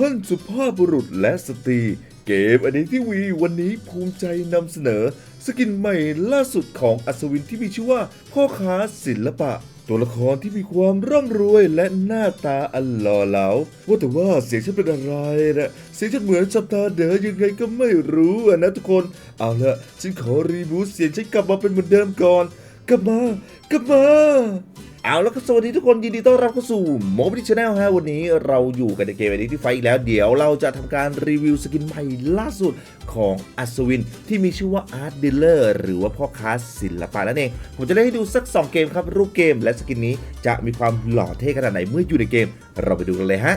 ท่านสุภาพบุรุษและสตรี เกมอดีทีวีวันนี้ภูมิใจนำเสนอ สกินใหม่ล่าสุดของอัศวินที่มีชื่อว่า พ่อค้าศิลปะ ตัวละครที่มีความร่ำรวยและหน้าตาอันหล่อเหลาว่าแต่ว่าเสียงฉันเป็นอะไรนะเสียงฉันเหมือนสัปดาห์เดอยังไงก็ไม่รู้นะทุกคน เอาละฉันขอรีบูตเสียงฉันกลับมาเป็นเหมือนเดิมก่อน กลับมากลับมาเอาแล้วก็สวัสดีทุกคนยินดีต้อนรับเข้าสู่โมบิชแนลฮะวันนี้เราอยู่กันในเกมอันนี้ที่ไฟอีกแล้ว เดี๋ยวเราจะทำการรีวิวสกินใหม่ล่าสุดของอัศวิน ที่มีชื่อว่า Art Dealer หรือว่าพ่อค้าศิลปะนั่นเอง ผมจะเล่นให้ดูสัก 2 เกมครับ รูปเกมและสกินนี้จะมีความหล่อเท่ขนาดไหนเมื่ออยู่ในเกม เราไปดูกันเลยฮะ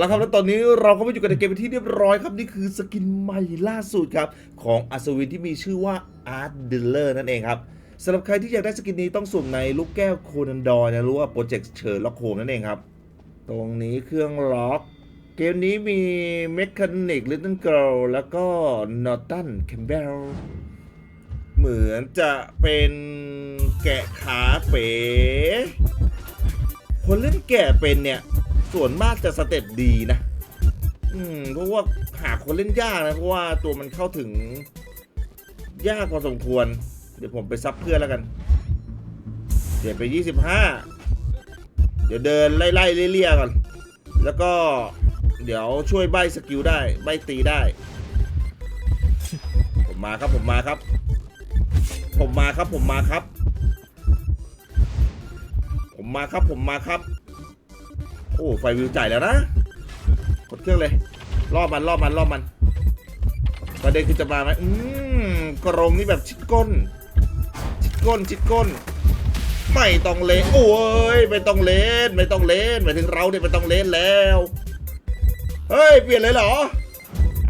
ล้วครับ แล้วตอนนี้เราก็มาอยู่กันในเกมเป็นที่เรียบร้อยครับ นี่คือสกินใหม่ล่าสุดครับ ของอัศวินที่มีชื่อว่า Art Dealer นั่นเองครับสำหรับใครที่อยากได้สกินนี้ต้องสุ่มในลูกแก้วโคนันดอยนะรู้ว่าโปรเจกต์เชิญล็อกโฮมนั่นเองครับ ตรงนี้เครื่องล็อก เกมนี้มีเมคานิกลิตเติ้ลเกิลแล้วก็นอร์ตันแคมเบลเหมือนจะเป็นแกะขาเป๋คนเล่นแก่เป็นเนี่ย ส่วนมากจะสเต็ปดีนะ อืมเพราะว่าหาคนเล่นยากนะ เพราะว่าตัวมันเข้าถึง ยากพอสมควร เดี๋ยวผมไปซับเพื่อนแล้วกันเดี๋ยวไป 25 เดี๋ยวเดินไล่ๆเลี่ยๆก่อน แล้วก็เดี๋ยวช่วยใบสกิลได้ ใบตีได้ ผมมาครับผมมาครับ ผมมาครับผมมาครับ ผมมาครับผมมาครับ โอ้ไฟวิวจ่ายแล้วนะกดเครื่องเลยรอบมันรอบมันรอบมันประเด็นคือจะมาไหมอืมกรงนี่แบบชิดก้น ชิดก้นชิดก้น ไม่ต้องเล่นโอ้ยไม่ต้องเล่นไม่ต้องเล่นหมายถึงเราเนี่ยไม่ต้องเล่นแล้ว เฮ้ย เปลี่ยนเลยเหรอ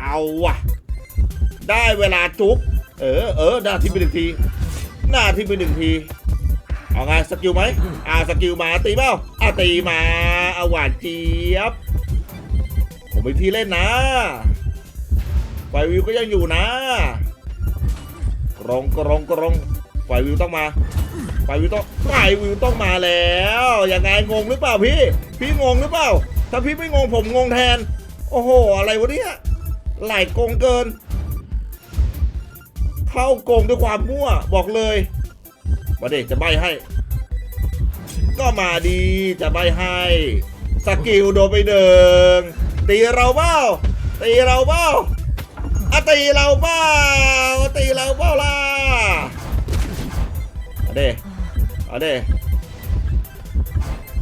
เอาว่ะได้เวลาจุ๊บเออเออหน้าที่ไปหนึ่งที หน้าที่ไปหนึ่งที เอาไงสกิลไหมอ่าสกิลมาตีเปล่าอ่าตีมาเอาหวานเจี๊ยบ ผมมีที่เล่นนะไฟวิวก็ยังอยู่นะกรงกรงกรงไฟวิวต้องมาไฟวิวต้องไฟวิวต้องมาแล้วยังไงงงหรือเปล่าพี่ พี่งงหรือเปล่า ถ้าพี่ไม่งงผมงงแทน โอ้โห อะไรวะเนี่ยไหลกงเกิน เข้ากงด้วยความมั่วบอกเลย มาเด็กจะใบให้ ก็มาดีจะใบให้สกิลโดนไปหนึ่งตีเราเปล่าตีเราเปล่าอะตีเราเปล่าตีเราเปล่าล่ะเอาเด้เอาเด้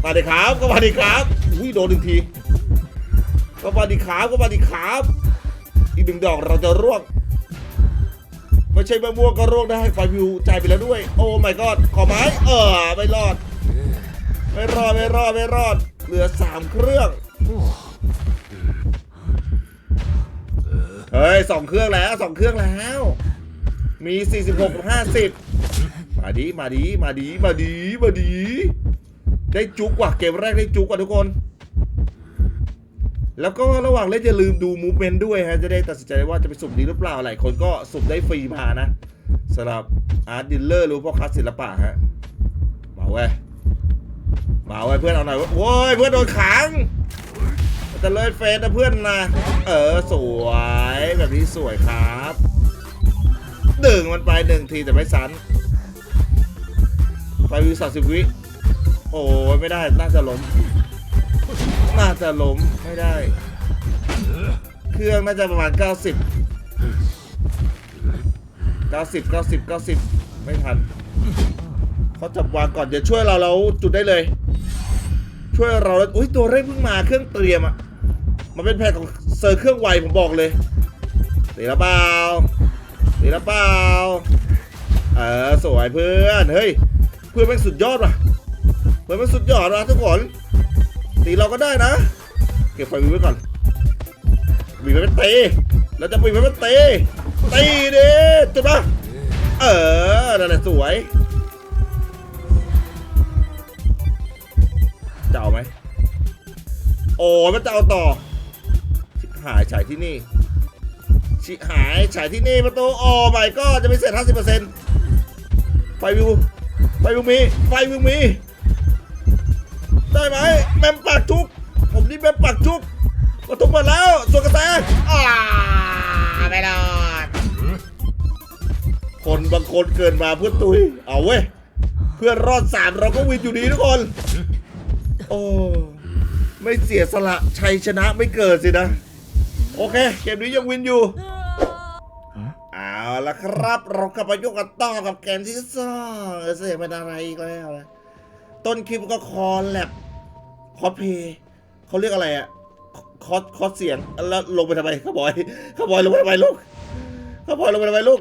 มาดิครับก็มาดิครับอุ้ยโดนหนึ่งทีก็มาดิครับก็มาดิครับ อีกหนึ่งดอกเราจะร่วง ไม่ใช่มะม่วงก็ร่วงได้ไฟวิวจ่ายไปแล้วด้วย โอ้ my god ขอไม้เออไม่รอด ไม่รอดไม่รอดไม่รอด เหลือสามเครื่องเฮ้ยสองเครื่องแล้วสองเครื่องแล้ว มี46กับ50มาดีมาดีมาดีมาดีมาดี ได้จุกว่ะเกมแรกได้จุกว่ะทุกคน แล้วก็ระหว่างเล่นอย่าลืมดูมูฟเมนต์ด้วยฮะ จะได้ตัดสินใจว่าจะไปสุ่มดีหรือเปล่า หลายคนก็สุ่มได้ฟรีมานะสำหรับอาร์ตดิลเลอร์หรือพ่อค้าศิลปะฮะ มาเว้ย มาเว้ยเพื่อนเอาหน่อยว้ยโว้ยเพื่อนโดนขังจะเลิศเฟสนะเพื่อนนะ เออสวยแบบนี้สวยครับดึงมันไปหนึ่งทีแต่ไม่ซ้ำไปวิวสามสิบวิ โอ้ยไม่ได้น่าจะล้ม น่าจะล้มไม่ได้ เครื่องน่าจะประมาณ 90 90 90 90 ไม่ทันเขาจับวางก่อนเดี๋ยวช่วยเราเราจุดได้เลย ช่วยเราแล้วอุ้ยตัวเร่งเพิ่งมาเครื่องเตรียมอะมันเป็นแผนของเซอร์เครื่องไวผมบอกเลยตีละเปล่าตีละเปล่าเออสวยเพื่อนเฮ้ยเพื่อนแม่งสุดยอดว่ะเพื่อนแม่งสุดยอดว่ะทุกคน ตีเราก็ได้นะ เก็บไฟวิวไว้ก่อนวีไว้เป็นตีเราจะวีไว้เป็นตีตีดิจุดปะเออนั่นแหละสวยจะเอาไหมโอ้มันจะเอาต่อ ชิบหายฉายที่นี่ ชิหายฉายที่นี่ประตูโอ้ไม่ก็จะไม่เสร็จ50%ไฟวิวไฟวิวมีไฟวิวมี ได้ไหมแมมปากทุก ผมนี่แมมปากทุกประตูเปิดแล้วส่วนกระแสอ่าไม่รอดคนบางคนเกินมาเพื่อตุย เอาเว้ย เพื่อนรอดสามเราก็วินอยู่ดีทุกคน โอ้ไม่เสียสละชัยชนะไม่เกิดสินะ โอเค เกมนี้ยังวินอยู่เอาละครับ เรากลับมายุ่งกันต่อกับเกมที่สองเออเสียงเป็นอะไรอีกแล้วนะต้นคลิปก็คอแลบ คอสเพย์เขาเรียกอะไรอะคอสคอสเสียงแล้วลงไปทำไมข้าบอยข้าบอยลงไปทำไมลูกข้าบอยลงไปทำไมลูก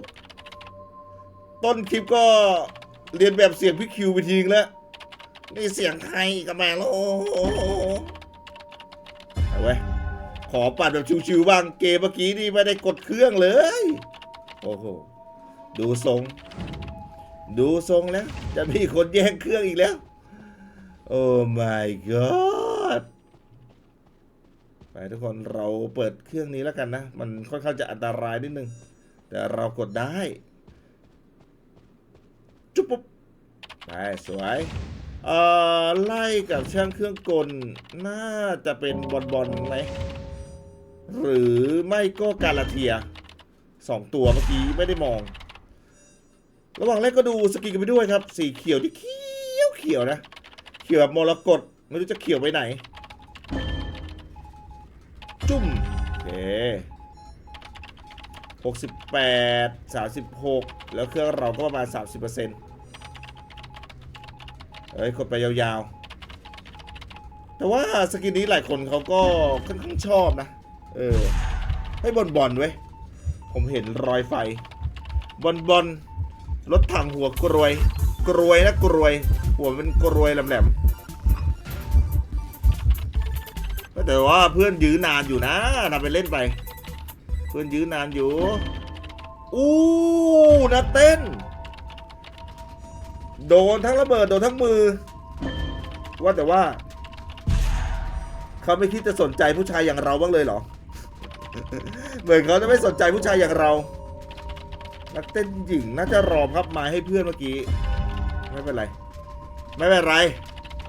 ต้นคลิปก็เรียนแบบเสียงพี่คิวไปทีนึงแล้วนี่เสียงใครอีกับแม่แล้วโอ้โหเอาไว้ขอปัดแบบชิวๆบ้างเกมเมื่อกี้นี่ไม่ได้กดเครื่องเลย โอ้โหดูทรง ดูทรงแล้ว จะมีคนแย่งเครื่องอีกแล้ว โอ้ my god ไปทุกคนเราเปิดเครื่องนี้แล้วกันนะ มันค่อนข้างจะอันตรายนิดนึง แต่เรากดได้ จุ๊บปุ๊บไปสวยเอ่อไล่กับช่างเครื่องกล น่าจะเป็นบอลบอลไหมหรือไม่ก็กาลาเทียสองตัวเมื่อกี้ไม่ได้มอง ระหว่างเล่นก็ดูสกินกันไปด้วยครับ สีเขียวที่เขียวเขียวนะ ขียวแบบมรกตไม่รู้จะเขียวไปไหน จุ่มโอเคหกสิบแปดสามสิบหกแล้วเครื่องเราก็ประมาณสามสิบเปอร์เซ็นต์เอ้ยกดไปยาวๆ แต่ว่าสกินนี้หลายคนเขาก็ค่อนข้างชอบนะ เออ ให้บอลบอลเว้ย ผมเห็นรอยไฟ บอลบอลรถถังหัวกรวย กรวยนะกรวย หัวเป็นกรวยแหลมๆ แต่ว่าเพื่อนยื้อนานอยู่นะทำไปเล่นไป เพื่อนยื้อนานอยู่ อู้นะเต้น โดนทั้งระเบิดโดนทั้งมือ ว่าแต่ว่า เขาไม่คิดจะสนใจผู้ชายอย่างเราบ้างเลยเหรอ เหมือนเขาจะไม่สนใจผู้ชายอย่างเรา นักเต้นหญิงน่าจะรอครับมาให้เพื่อนเมื่อกี้ ไม่เป็นไร ไม่เป็นไร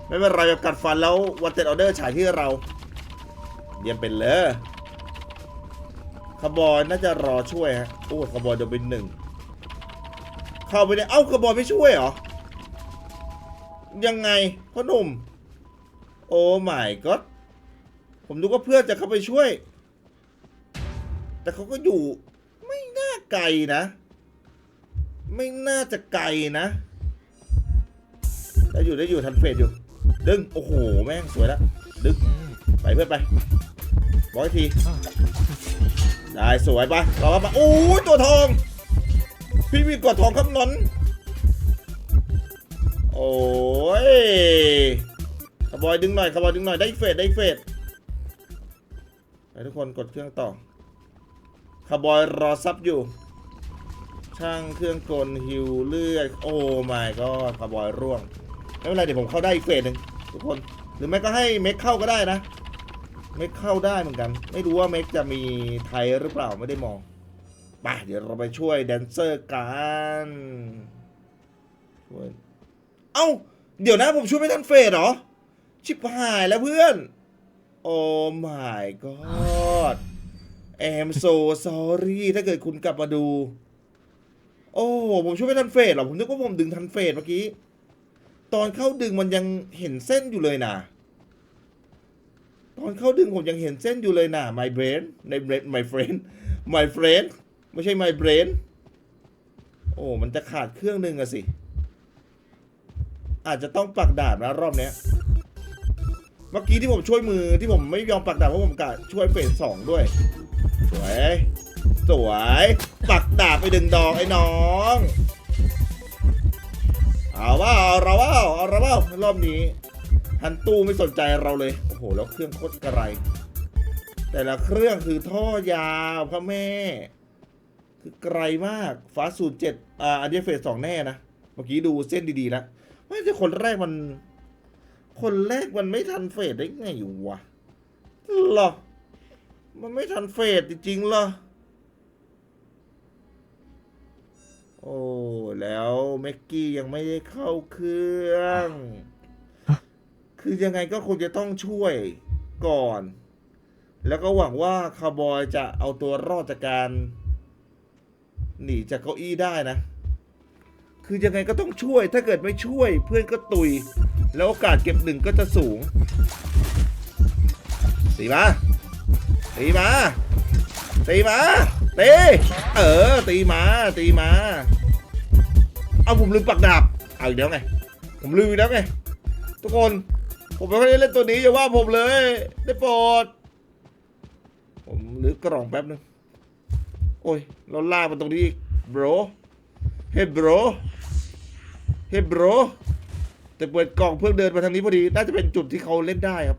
ไม่เป็นไรแบบกัดฟันแล้ววันเต็ดออเดอร์ฉายที่เรา เยี่ยมเป็นเลยขบอยน่าจะรอช่วยฮะโอ้ขบอยโดนเป็นหนึ่งเข้าไปเนี่ยเอ้าขบอยไม่ช่วยเหรอยังไงพ่อหนุ่ม โอ้ my god ผมดูว่าเพื่อนจะเข้าไปช่วย แต่เขาก็อยู่ไม่น่าไกลนะ ไม่น่าจะไกลนะได้อยู่ได้อยู่ทันเฟสอยู่ ดึง โอ้โห แม่งสวยแล้วดึง ไปเพื่อนไป บอกอีกที ได้สวยปะรอปะโอ้ยตัวทอง พี่มีกดทองครับนนโอ้ยขบอยดึงหน่อยขบอยดึงหน่อยได้เฟสได้เฟสไปทุกคนกดเครื่องต่อขบอยรอซับอยู่ ช่างเครื่องกลฮิวเลือดโอ้ไม่ก็ขบอยร่วงไม่เป็นไรเดี๋ยวผมเข้าได้อีกเฟสหนึ่งทุกคนหรือไม่ก็ให้เมคเข้าก็ได้นะ เมคเข้าได้เหมือนกัน ไม่รู้ว่าเมคจะมีไทยหรือเปล่าไม่ได้มองไปเดี๋ยวเราไปช่วยแดนเซอร์กันช่วยเอ้า เดี๋ยวนะผมช่วยไม่ทันเฟสเหรอ ชิบหายแล้วเพื่อน โอ้ my god I'm so sorry ถ้าเกิดคุณกลับมาดู โอ้ผมช่วยไม่ทันเฟสเหรอ ผมนึกว่าผมดึงทันเฟสเมื่อกี้ ตอนเข้าดึงมันยังเห็นเส้นอยู่เลยนะ ตอนเข้าดึงผมยังเห็นเส้นอยู่เลยนะ my brain ใน brain my friend my friend ไม่ใช่ my brain โอ้ มันจะขาดเครื่องหนึ่งอะสิ อาจจะต้องปักดาบนะรอบเนี้ย เมื่อกี้ที่ผมช่วยมือที่ผมไม่ยอมปักดาบเพราะผมกะช่วยเฟสสองด้วย สวย สวย ปักดาบไปดึงดอกไอ้น้อง เอาว่าเอาเราว่าเอาเราว่ารอบนี้ฮันตู้ไม่สนใจเราเลย โหแล้วเครื่องโคตรไกลแต่ละเครื่องคือท่อยาวพ่อแม่ คือไกลมากฟ้าศูนย์เจ็ดอ่าอันนี้เฟสสองแน่นะ เมื่อกี้ดูเส้นดีๆแล้วไม่ใช่คนแรกมัน คนแรกมันไม่ทันเฟสได้ไงอยู่วะหรอ มันไม่ทันเฟสจริงๆเหรอ โอ้ แล้วแม็กกี้ยังไม่ได้เข้าเครื่อง คือยังไงก็คงจะต้องช่วยก่อน แล้วก็หวังว่าคาร์บอยจะเอาตัวรอดจากการ หนีจากเก้าอี้ได้นะ คือยังไงก็ต้องช่วย ถ้าเกิดไม่ช่วยเพื่อนก็ตุย แล้วโอกาสเก็บหนึ่งก็จะสูงตีมาตีมาตีมาตีเออตีมาตีมา เอาผมลืมปักดาบเอาอีกแล้วไง ผมลืมแล้วไงทุกคน ผมไม่ค่อยได้เล่นตัวนี้อย่าว่าผมเลย ได้โปรดผมลือกล่องแป๊บนึง โอ้ย เราล่ามันตรงนี้อีก bro เฮ้ bro เฮ้ bro แต่เปิดกล่องเพื่อเดินมาทางนี้พอดี น่าจะเป็นจุดที่เขาเล่นได้ครับ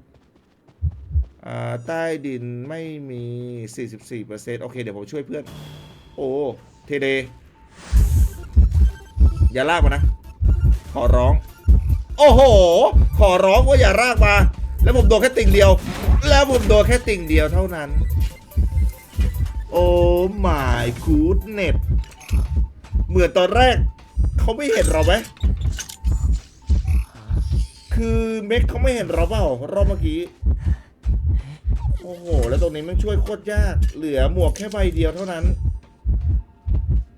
อ่า ใต้ดินไม่มี 44%โอเค เดี๋ยวผมช่วยเพื่อน โอ้ เทเด อย่าลากมานะ ขอร้อง โอ้โห ขอร้องว่าอย่ารากมา แล้วผมโดนแค่ติ่งเดียว แล้วผมโดนแค่ติ่งเดียวเท่านั้น โอ้ my goodness เหมือนตอนแรก เขาไม่เห็นเราไหมคือเม็กเขาไม่เห็นเราเปล่ารอบเมื่อกี้ โอ้โห แล้วตรงนี้มันช่วยโคตรยาก เหลือหมวกแค่ใบเดียวเท่านั้น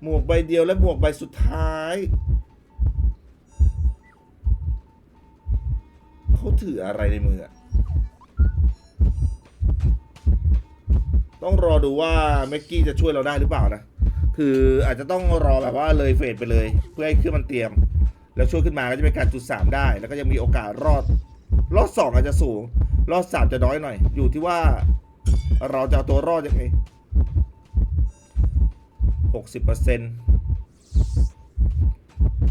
หมวกใบเดียวและหมวกใบสุดท้าย เขาถืออะไรในมือ ต้องรอดูว่าเมกกี้จะช่วยเราได้หรือเปล่านะ คืออาจจะต้องรอแบบว่าเลยเฟสไปเลย เพื่อให้เครื่องมันเตรียม แล้วช่วยขึ้นมาก็จะเป็นการจุดสามได้ แล้วก็ยังมีโอกาสรอด รอดสองอาจจะสูง รอดสามจะน้อยหน่อย อยู่ที่ว่าเราจะเอาตัวรอดยังไงหกสิบเปอร์เซ็นต์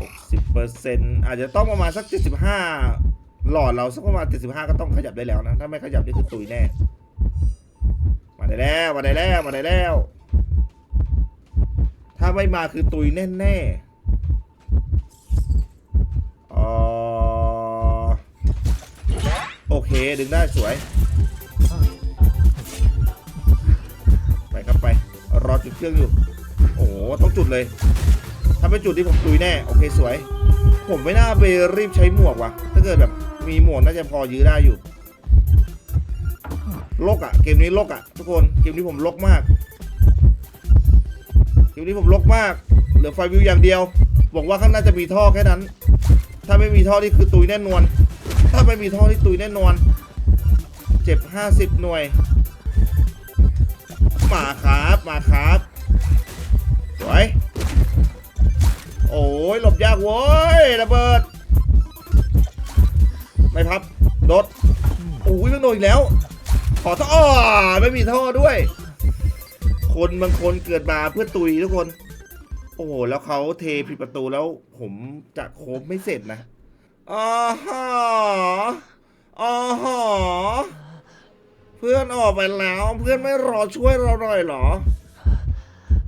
หกสิบเปอร์เซ็นต์อาจจะต้องประมาณสักเจ็ดสิบห้า หลอดเราสักประมาณเจ็ดสิบห้าก็ต้องขยับได้แล้วนะ ถ้าไม่ขยับนี่คือตุยแน่ มาได้แล้ว มาได้แล้ว มาได้แล้ว ถ้าไม่มาคือตุยแน่ๆอ๋อโอเค ดึงได้สวย ไปครับไป รอจุดเครื่องอยู่ โอ้ต้องจุดเลย ถ้าไม่จุดที่ผมตุยแน่ โอเคสวย ผมไม่น่าไปรีบใช้หมวกว่ะ ถ้าเกิดแบบ มีหมวกน่าจะพอยื้อได้อยู่โลกอะเกมนี้โลกอะทุกคนเกมนี้ผมโลกมากเกมนี้ผมโลกมาก เหลือไฟวิวอย่างเดียวหวังว่าข้างหน้าจะมีท่อแค่นั้น ถ้าไม่มีท่อนี่คือตุยแน่นอนถ้าไม่มีท่อที่ตุยแน่นอนเจ็บห้าสิบหน่วยมาครับมาครับสวยโอ้ยหลบยากเว้ยระเบิด ไม่พับโดดโอ้ยต้องโดนอีกแล้ว ขอท่อไม่มีท่อด้วย คนบางคนเกิดมาเพื่อตุยทุกคน โอ้โหแล้วเขาเทผิดประตูแล้วผมจะโค้งไม่เสร็จนะอ๋อฮะอ๋อฮะเพื่อนออกไปแล้ว เพื่อนไม่รอช่วยเราหน่อยเหรอ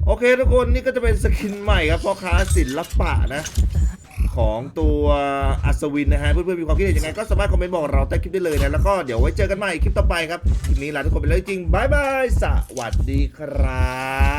โอเคทุกคนนี่ก็จะเป็นสกินใหม่ครับพ่อค้าศิลปะนะ ของตัวอัศวินนะฮะเพื่อนๆมีความคิดเห็นยังไงก็สามารถคอมเมนต์บอกเราใต้คลิปได้เลยนะแล้วก็เดี๋ยวไว้เจอกันใหม่คลิปต่อไปครับคลิปนี้ลาทุกคนไปแล้วจริงบายบายสวัสดีครับ